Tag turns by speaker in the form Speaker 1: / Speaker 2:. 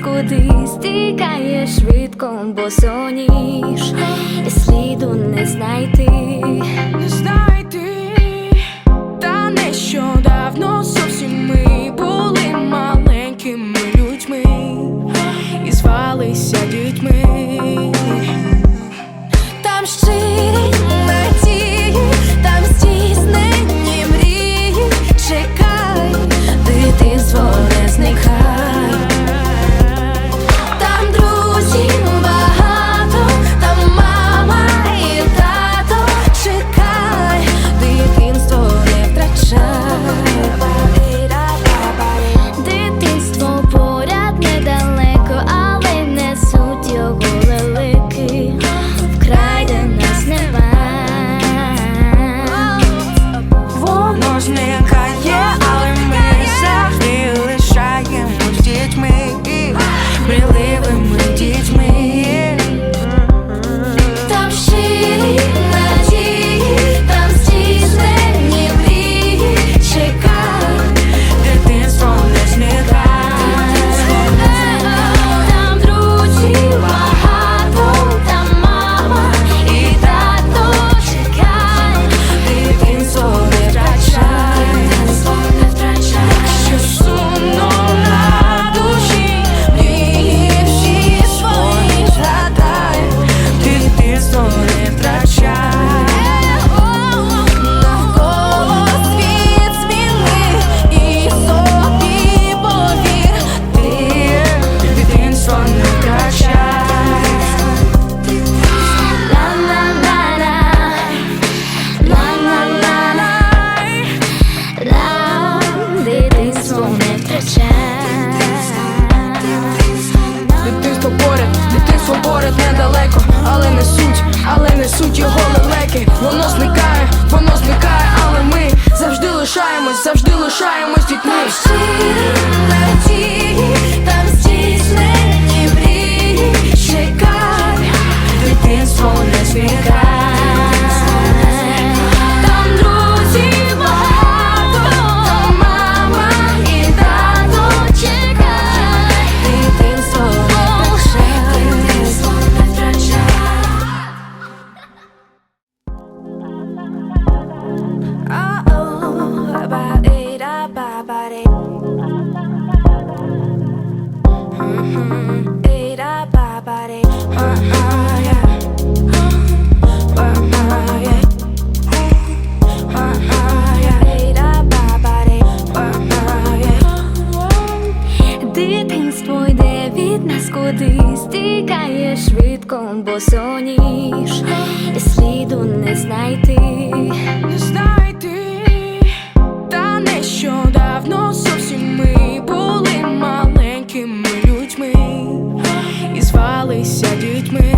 Speaker 1: куди стікає швидко, бо соніж і сліду не
Speaker 2: знайти. you. посоніш, сліду не знайти,
Speaker 1: знайти, та нещодавно зовсім ми були маленькими людьми. І звалися дітьми.